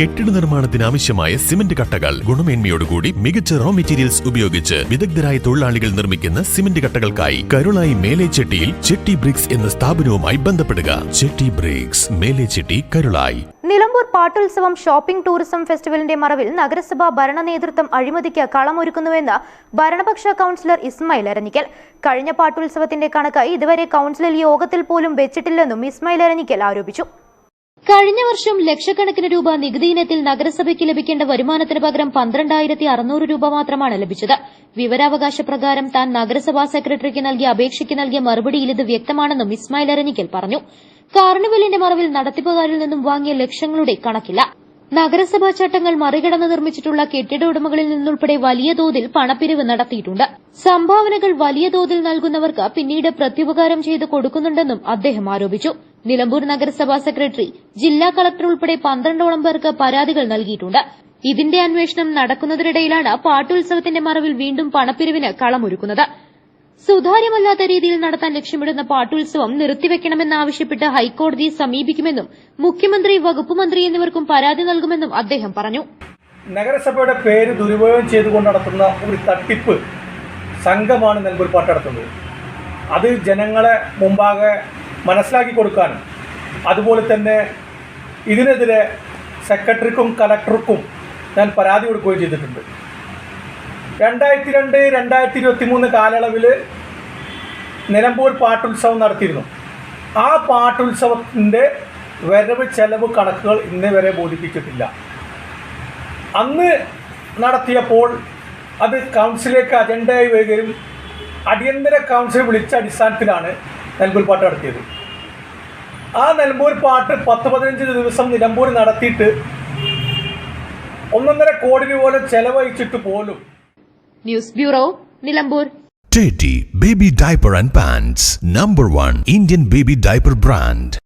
കെട്ടിട നിർമ്മാണത്തിന് ആവശ്യമായ സിമന്റ് കട്ടകൾ. ഗുണമേന്മയോടുകൂടി മികച്ച റോ മെറ്റീരിയൽസ് ഉപയോഗിച്ച് വിദഗ്ധരായ തൊഴിലാളികൾ നിർമ്മിക്കുന്ന സിമന്റ് കട്ടകൾക്കായി കരുളായി മേലേച്ചെട്ടിയിൽ ചെട്ടി ബ്രിക്സ് എന്ന സ്ഥാപനവുമായി ബന്ധപ്പെടുക. Chetty bricks Melechetty Karulayi. Nilambur Pattutsavam shopping tourism ഫെസ്റ്റിവലിന്റെ മറവിൽ നഗരസഭ ഭരണ നേതൃത്വം അഴിമതിക്ക് കളമൊരുക്കുന്നുവെന്ന് ഭരണപക്ഷ കൗൺസിലർ ഇസ്മായിൽ അരഞ്ഞിക്കൽ. കഴിഞ്ഞ പാട്ടുത്സവത്തിന്റെ കണക്ക് ഇതുവരെ കൗൺസിൽ യോഗത്തിൽ പോലും വെച്ചിട്ടില്ലെന്നും ഇസ്മായിൽ അരഞ്ഞിക്കൽ ആരോപിച്ചു. കഴിഞ്ഞ വർഷം ലക്ഷക്കണക്കിന് രൂപ നികുതി ഇനത്തിൽ നഗരസഭയ്ക്ക് ലഭിക്കേണ്ട വരുമാനത്തിന് പകരം പന്ത്രണ്ടായിരത്തി അറുന്നൂറ് രൂപ മാത്രമാണ് ലഭിച്ചത്. വിവരാവകാശ പ്രകാരം താൻ നഗരസഭാ സെക്രട്ടറിക്ക് നൽകിയ അപേക്ഷയ്ക്ക് നൽകിയ മറുപടിയിൽ ഇത് വ്യക്തമാണെന്നും ഇസ്മായിൽ അരനിക്കൽ പറഞ്ഞു. കാർണിവലിന്റെ മറവിൽ നടത്തിപ്പുകാരിൽ നിന്നും വാങ്ങിയ ലക്ഷങ്ങളുടെ കണക്കില്ല. നഗരസഭാ ചട്ടങ്ങൾ മറികടന്ന് നിർമ്മിച്ചിട്ടുള്ള കെട്ടിട ഉടമകളിൽ നിന്നുൾപ്പെടെ വലിയ തോതിൽ പണപ്പിരിവ് നടത്തിയിട്ടുണ്ട്. സംഭാവനകൾ വലിയ തോതിൽ നൽകുന്നവർക്ക് പിന്നീട് പ്രത്യുപകാരം ചെയ്ത് കൊടുക്കുന്നുണ്ടെന്നും അദ്ദേഹം ആരോപിച്ചു. നിലമ്പൂർ നഗരസഭാ സെക്രട്ടറി ജില്ലാ കളക്ടർ ഉൾപ്പെടെ പന്ത്രണ്ടോളം പേർക്ക് പരാതികൾ നൽകിയിട്ടുണ്ട്. ഇതിന്റെ അന്വേഷണം നടക്കുന്നതിനിടയിലാണ് പാട്ടുത്സവത്തിന്റെ മറവിൽ വീണ്ടും പണപ്പിരിവിന് കളമൊരുക്കുന്നത്. സുതാര്യമല്ലാത്ത രീതിയിൽ നടത്താൻ ലക്ഷ്യമിടുന്ന പാട്ടുത്സവം നിർത്തിവെക്കണമെന്നാവശ്യപ്പെട്ട് ഹൈക്കോടതിയെ സമീപിക്കുമെന്നും മുഖ്യമന്ത്രി വകുപ്പ് മന്ത്രി എന്നിവർക്കും പരാതി നൽകുമെന്നും അദ്ദേഹം പറഞ്ഞു. നഗരസഭയുടെ പേര് ദുരുപയോഗം ചെയ്തുകൊണ്ട് നടത്തുന്ന ഒരു തട്ടിപ്പ് സംഘമാണ് നെൽപൂർ പാട്ട് നടത്തുന്നത് അത് ജനങ്ങളെ മുമ്പാകെ മനസ്സിലാക്കി കൊടുക്കാനും അതുപോലെ തന്നെ ഇതിനെതിരെ സെക്രട്ടറിക്കും കലക്ടർക്കും ഞാൻ പരാതി കൊടുക്കുകയും ചെയ്തിട്ടുണ്ട്. രണ്ടായിരത്തി രണ്ട് രണ്ടായിരത്തി ഇരുപത്തി മൂന്ന് കാലയളവിൽ നിലമ്പൂർ പാട്ടുത്സവം നടത്തിയിരുന്നു. ആ പാട്ടുത്സവത്തിന്റെ വരവ് ചെലവ് കണക്കുകൾ ഇന്നേ വരെ ബോധിപ്പിച്ചിട്ടില്ല. അന്ന് നടത്തിയപ്പോൾ അത് കൗൺസിലേക്ക് അജണ്ടയായി വരികയും അടിയന്തര കൗൺസിൽ വിളിച്ച അടിസ്ഥാനത്തിലാണ് നെൽമ്പൂർ പാട്ട് നടത്തിയത്. ആ നെൽമ്പൂർ പാട്ട് പത്ത് പതിനഞ്ച് ദിവസം നിലമ്പൂർ നടത്തിയിട്ട് ഒന്നൊന്നര കോടി രൂപ ചെലവഴിച്ചിട്ട് പോലും. News bureau Nilambur. Teddy Baby Diaper and Pants, number 1 Indian baby diaper brand.